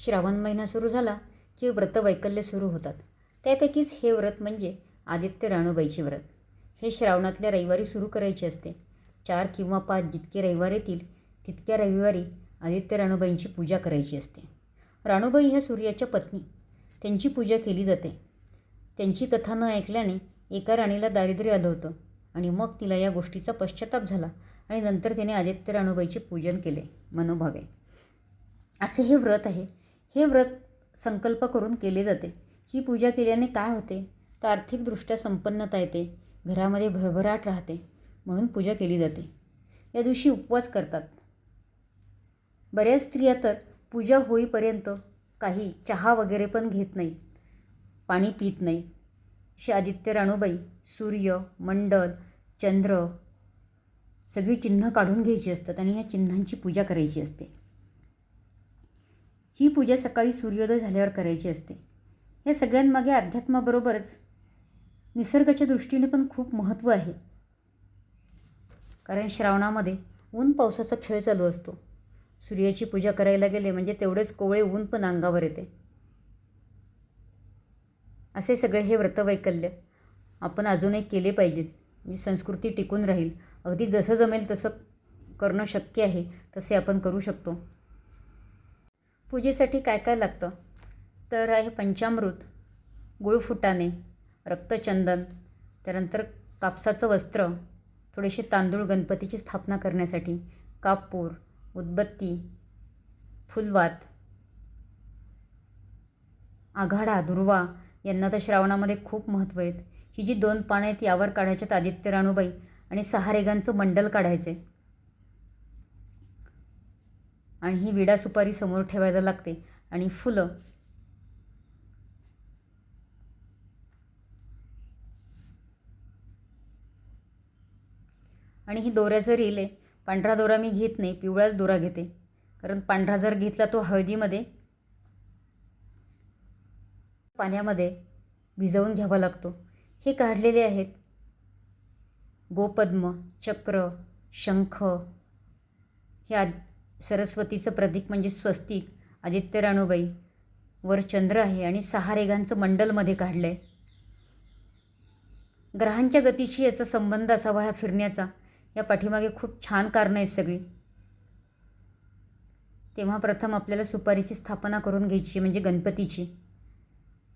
श्रावण महिना सुरू झाला की व्रतवैकल्य सुरू होतात. त्यापैकीच हे व्रत म्हणजे आदित्य राणूबाईचे व्रत. हे श्रावणातल्या रविवारी सुरू करायचे असते. चार किंवा पाच जितके रविवार येतील तितक्या रविवारी आदित्य राणूबाईंची पूजा करायची असते. राणूबाई ह्या सूर्याच्या पत्नी. त्यांची पूजा केली जाते. त्यांची कथा न ऐकल्याने एका राणीला दारिद्र्य आलं होतं आणि मग तिला या गोष्टीचा पश्चाताप झाला आणि नंतर तिने आदित्य राणूबाईचे पूजन केले मनोभावे. असे हे व्रत आहे हे व्रत संकल्प करून केले जाते. ही पूजा केल्याने काय होते? तर आर्थिकदृष्ट्या संपन्नता येते. घरामध्ये भरभराट राहते म्हणून पूजा केली जाते. या दिवशी उपवास करतात. बऱ्याच स्त्रिया तर पूजा होईपर्यंत काही चहा वगैरे पण घेत नाही. पाणी पित नाही. अशी आदित्य राणूबाई सूर्य मंडल चंद्र सगळी चिन्ह काढून घ्यायची असतात आणि ह्या चिन्हांची पूजा करायची असते. ही पूजा सकाळी सूर्योदय झाल्यावर करायची असते. या सगळ्यांमागे अध्यात्माबरोबरच निसर्गाच्या दृष्टीने पण खूप महत्त्व आहे. कारण श्रावणामध्ये ऊन पावसाचा खेळ चालू असतो. सूर्याची पूजा करायला गेले म्हणजे तेवढेच कोवळे ऊन पण अंगावर येते. असे सगळे हे व्रतवैकल्य आपण अजूनही केले पाहिजेत. म्हणजे संस्कृती टिकून राहील. अगदी जसं जमेल तसं करणं शक्य आहे तसे आपण करू शकतो. पूजेसाठी काय काय लागतं? तर आहे पंचामृत गुळफुटाणे रक्तचंदन त्यानंतर कापसाचं वस्त्र थोडेसे तांदूळ गणपतीची स्थापना करण्यासाठी कापूर उदबत्ती फुलवात आघाडा दुर्वा यांना तर श्रावणामध्ये खूप महत्त्व आहेत. ही जी दोन पानं आहेत यावर काढायच्यात आदित्य राणूबाई आणि सहारेगांचं मंडल काढायचे आणि ही विडा सुपारी समोर ठेवायला लागते. आणि फुलं. आणि ही दोऱ्याचं रील आहे. पांढरा दोरा मी घेत नाही पिवळाच दोरा घेते. कारण पांढरा जर घेतला तो हळदीमध्ये पाण्यामध्ये भिजवून घ्यावा लागतो. हे काढलेले आहेत. गोपद्म चक्र शंख हे आद सरस्वतीचं प्रतीक म्हणजे स्वस्तिक आदित्य राणूबाई. वर चंद्र आहे आणि सहारेगांचं मंडलमध्ये काढलं आहे ग्रहांच्या गतीशी याचा संबंध असावा ह्या फिरण्याचा. या पाठीमागे खूप छान कारणं आहेत सगळी. तेव्हा प्रथम आपल्याला सुपारीची स्थापना करून घ्यायची म्हणजे गणपतीची.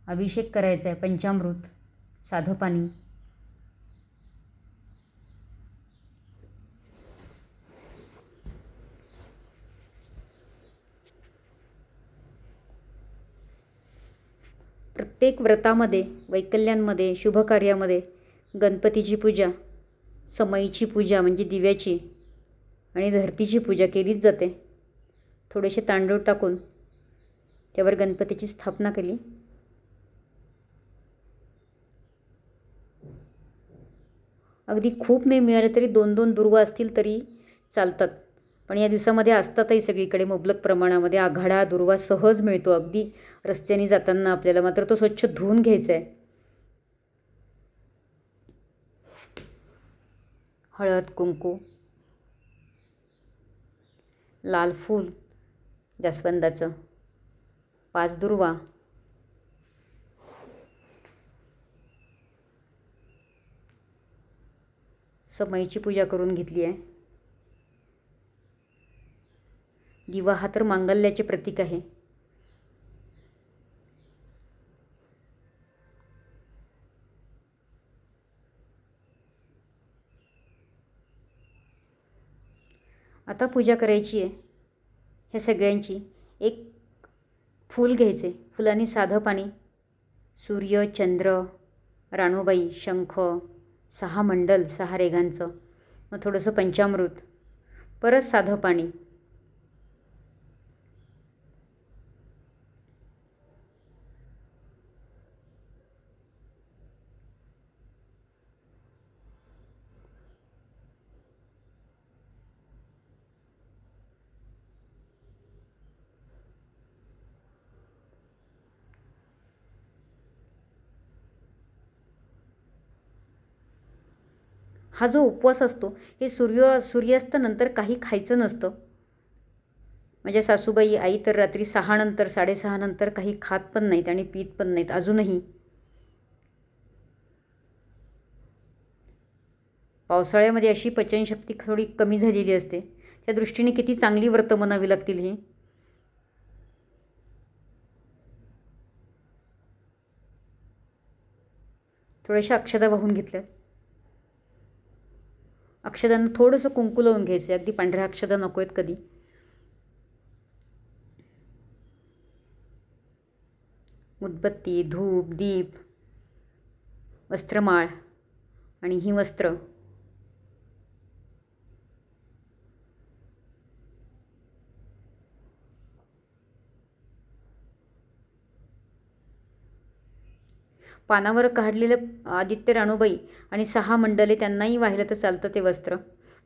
अभिषेक करायचा आहे पंचामृत साधं पाणी प्रत्येक व्रतामध्ये वैकल्यांमध्ये शुभकार्यामध्ये गणपतीची पूजा समईची पूजा म्हणजे दिव्याची आणि धरतीची पूजा केलीच जाते. थोडेसे तांदूळ टाकून त्यावर गणपतीची स्थापना केली. अगदी खूप नाही मिळाले तरी दोन दोन दुर्वा असतील तरी चालतात. पण या दिवसामध्ये असतातही सगळीकडे मुबलक प्रमाणामध्ये आघाडा दुर्वा सहज मिळतो. अगदी रस्त्याने जाताना आपल्याला मात्र तो स्वच्छ धुवून घ्यायचा आहे हळद कुंकू लाल फूल जास्वंदाचं पाच दुर्वा समईची पूजा करून घेतली आहे दिवा हा तर मांगल्याचे प्रतीक आहे. आता पूजा करायची आहे. ह्या सगळ्यांची एक फूल घ्यायचे. फुलांनी साधं पाणी. सूर्य चंद्र राणूबाई शंख सहा मंडल सहा रेघांचं. मग थोडंसं पंचामृत. परत साधं पाणी. हा जो उपवास असतो हे सूर्य सूर्यास्तानंतर काही खायचं नसतं. माझ्या सासूबाई आई तर रात्री सहा नंतर काही खात पण नाहीत आणि पीत पण नाहीत अजूनही. पावसाळ्यामध्ये अशी पचनशक्ती थोडी कमी झालेली असते. त्या दृष्टीने किती चांगली व्रतं म्हणावी लागतील ही? थोड्याशा अक्षदा वाहून घेतल्या. अक्षदांना थोडंसं कुंकू लावून घ्यायचं आहे अगदी पांढऱ्या अक्षदा नको आहेत कधी. उदबत्ती धूप दीप वस्त्रमाळ आणि ही वस्त्र पानावर काढलेलं आदित्य राणूबाई आणि सहा मंडले त्यांनाही वाहिलं तर चालतं ते वस्त्र.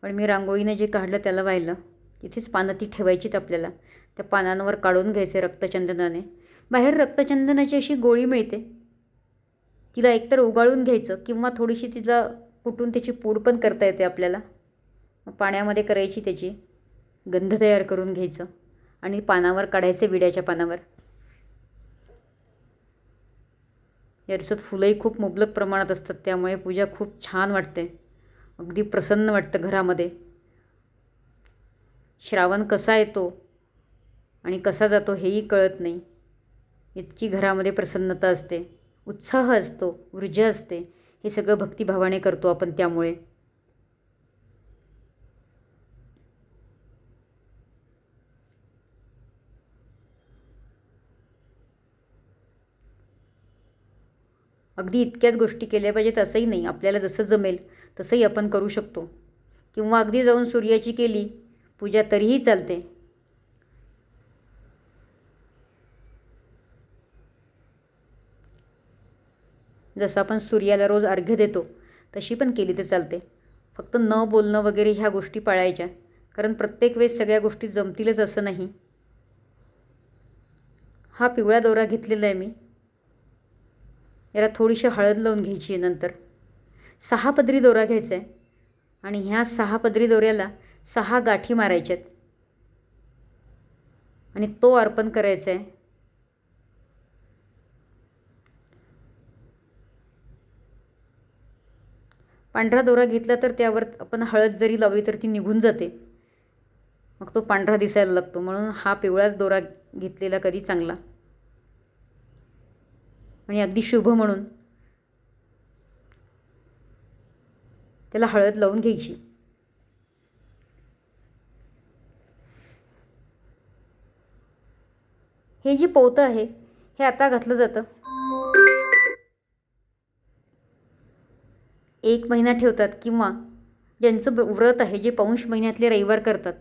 पण मी रांगोळीनं जे काढलं त्याला वाहिलं. तिथेच पानं ती ठेवायचीत आपल्याला. त्या पानांवर काढून घ्यायचे रक्तचंदनाने. बाहेर रक्तचंदनाची अशी गोळी मिळते. तिला एकतर उगाळून घ्यायचं किंवा थोडीशी तिला कुटून त्याची पूड पण करता येते आपल्याला. पाण्यामध्ये करायची त्याची. गंध तयार करून घ्यायचं. आणि पानावर काढायचे विड्याच्या पानावर. या दिवसात फुलंही खूप मुबलक प्रमाणात असतात त्यामुळे पूजा खूप छान वाटते. अगदी प्रसन्न वाटतं घरामध्ये. श्रावण कसा येतो आणि कसा जातो हेही कळत नाही. इतकी घरामध्ये प्रसन्नता असते उत्साह असतो ऊर्जा असते हे सगळं भक्तिभावाने करतो आपण त्यामुळे. अगदी इतक्याच गोष्टी केल्या पाहिजेत असंही नाही. आपल्याला जसं जमेल तसंही आपण करू शकतो. किंवा अगदी जाऊन सूर्याची केली पूजा तरीही चालते. जसं आपण सूर्याला रोज अर्घ्य देतो तशी पण केली तर चालते. फक्त न बोलणं वगैरे ह्या गोष्टी पाळायच्या. कारण प्रत्येक वेळेस सगळ्या गोष्टी जमतीलच असं नाही. हा पिवळा दोरा घेतलेला आहे मी. याला थोडीशी हळद लावून घ्यायची आहे नंतर. सहा पदरी दोरा घ्यायचा आहे आणि ह्या सहा पदरी दोऱ्याला सहा गाठी मारायच्यात. आणि तो अर्पण करायचा आहे पांढरा दोरा घेतला तर त्यावर आपण हळद जरी लावली तर ती निघून जाते. मग तो पांढरा दिसायला लागतो. म्हणून हा पिवळाच दोरा घेतलेला कधी चांगला. आणि अगदी शुभ म्हणून. त्याला हळद लावून घ्यायची. हे जे पोतं आहे हे आता घातलं जातं. एक महिना ठेवतात किंवा ज्यांचं व्रत आहे जे पौंश महिन्यातले रविवार करतात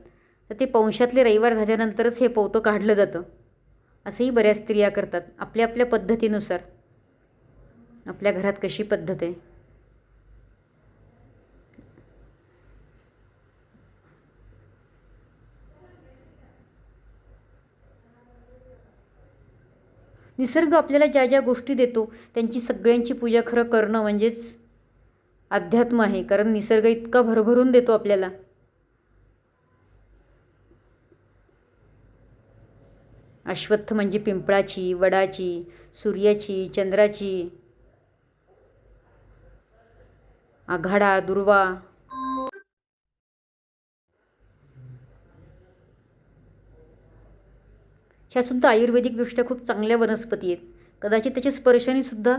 तर ते पौंशातले रविवार झाल्यानंतरच हे पोतं काढलं जातं. असंही बऱ्याच स्त्रिया करतात आपल्या आपल्या पद्धतीनुसार. आपल्या घरात कशी पद्धत आहे? निसर्ग आपल्याला ज्या ज्या गोष्टी देतो त्यांची सगळ्यांची पूजा खरं करणं म्हणजेच अध्यात्म आहे. कारण निसर्ग इतका भरभरून देतो आपल्याला. अश्वत्थ म्हणजे पिंपळाची वडाची सूर्याची चंद्राची आघाडा दुर्वा. ह्यासुद्धा आयुर्वेदिकदृष्ट्या खूप चांगल्या वनस्पती आहेत. कदाचित त्याच्या स्पर्शाने सुद्धा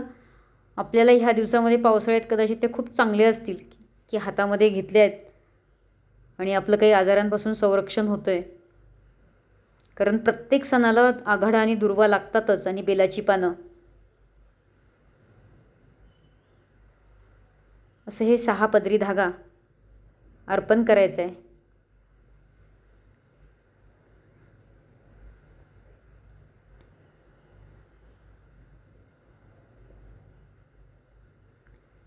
आपल्याला ह्या दिवसामध्ये पावसाळ्यात कदाचित त्या खूप चांगल्या असतील की हातामध्ये घेतल्या आहेत आणि आपलं काही आजारांपासून संरक्षण होतं आहे कारण प्रत्येक सणाला आघाडा आणि दुर्वा लागतातच आणि बेलाची पानं. असं हे सहा पदरी धागा अर्पण करायचं आहे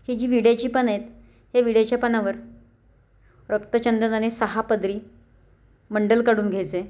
ही जी विड्याची पानं आहेत या विड्याच्या पानावर रक्तचंदनाने सहा पदरी मंडल काढून घ्यायचे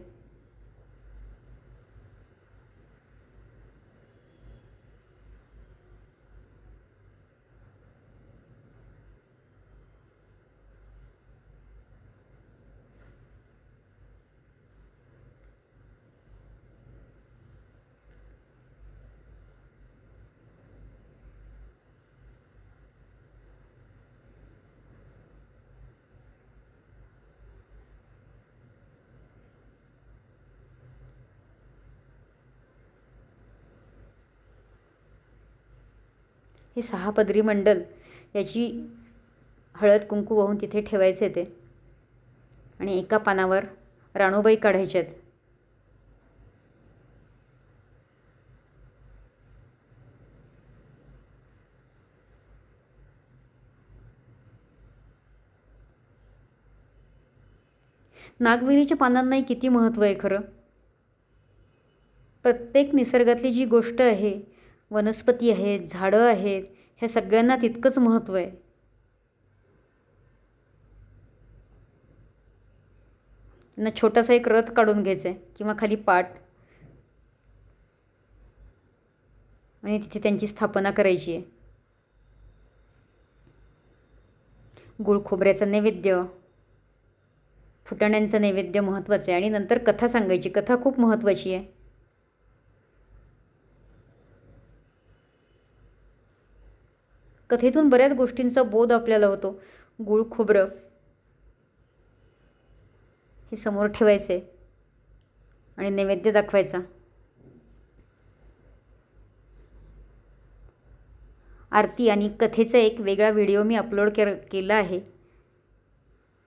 हे सहा पदरी मंडल याची हळद कुंकू वाहून तिथे ठेवायचे ते. आणि एका पानावर राणूबाई काढायच्यात नागविरीच्या पानांनाही किती महत्त्व आहे खरं? प्रत्येक निसर्गातली जी गोष्ट आहे वनस्पती आहेत झाडं आहेत ह्या सगळ्यांना तितकंच महत्त्व आहे. त्यांना छोटासा एक रथ काढून घ्यायचा आहे किंवा खाली पाट. आणि तिथे त्यांची स्थापना करायची आहे. गुळ खोबऱ्याचा नैवेद्य. फुटाण्यांचं नैवेद्य महत्त्वाचं आहे. आणि नंतर कथा सांगायची. कथा खूप महत्त्वाची आहे. कथेतून बऱ्याच गोष्टींचा बोध आपल्याला होतो. गुळ खोबरं हे समोर ठेवायचे आणि नैवेद्य दाखवायचा. आरती आणि कथेचा एक वेगळा व्हिडिओ मी अपलोड के केला आहे.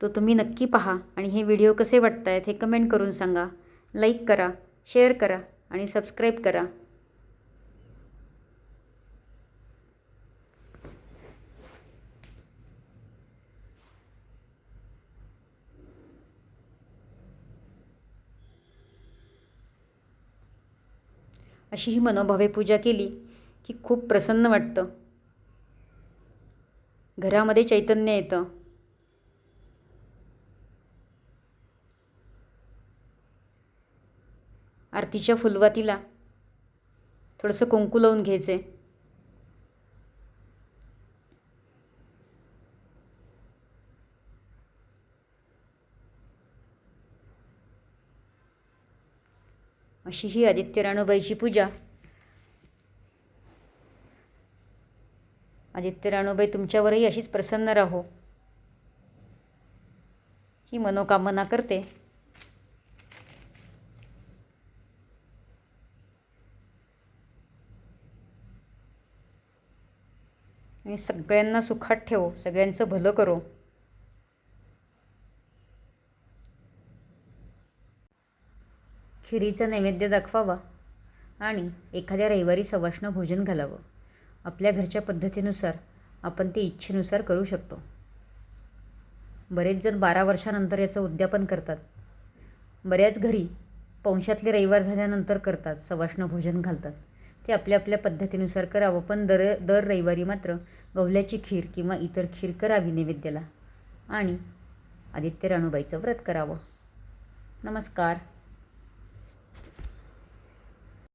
तो तुम्ही नक्की पहा आणि हे व्हिडिओ कसे वाटत आहेत हे कमेंट करून सांगा. लाईक करा शेअर करा आणि सबस्क्राईब करा. अशी ही मनोभावे पूजा केली की खूप प्रसन्न वाटतं. घरामध्ये चैतन्य येतं. आरतीच्या फुलवातीला थोडंसं कुंकू लावून घ्यायचं आहे अशी ही आदित्य राणूबाईची पूजा. आदित्य राणूबाई तुमच्यावरही अशीच प्रसन्न राहो. ही मनोकामना करते. आणि सगळ्यांना सुखात ठेवो सगळ्यांचं भलं करो. खिरीचा नैवेद्य दाखवावा आणि एखाद्या रविवारी सवाष्ण भोजन घालावं. आपल्या घरच्या पद्धतीनुसार आपण ते इच्छेनुसार करू शकतो. बरेच जण बारा वर्षानंतर याचं उद्यापन करतात. बऱ्याच घरी पौंशातले रविवार झाल्यानंतर करतात सवाष्ण भोजन घालतात. ते आपल्या आपल्या पद्धतीनुसार करावं पण दर दर रविवारी मात्र गवल्याची खीर किंवा इतर खीर करावी नैवेद्याला. आणि आदित्य राणूबाईचं व्रत करावं. नमस्कार.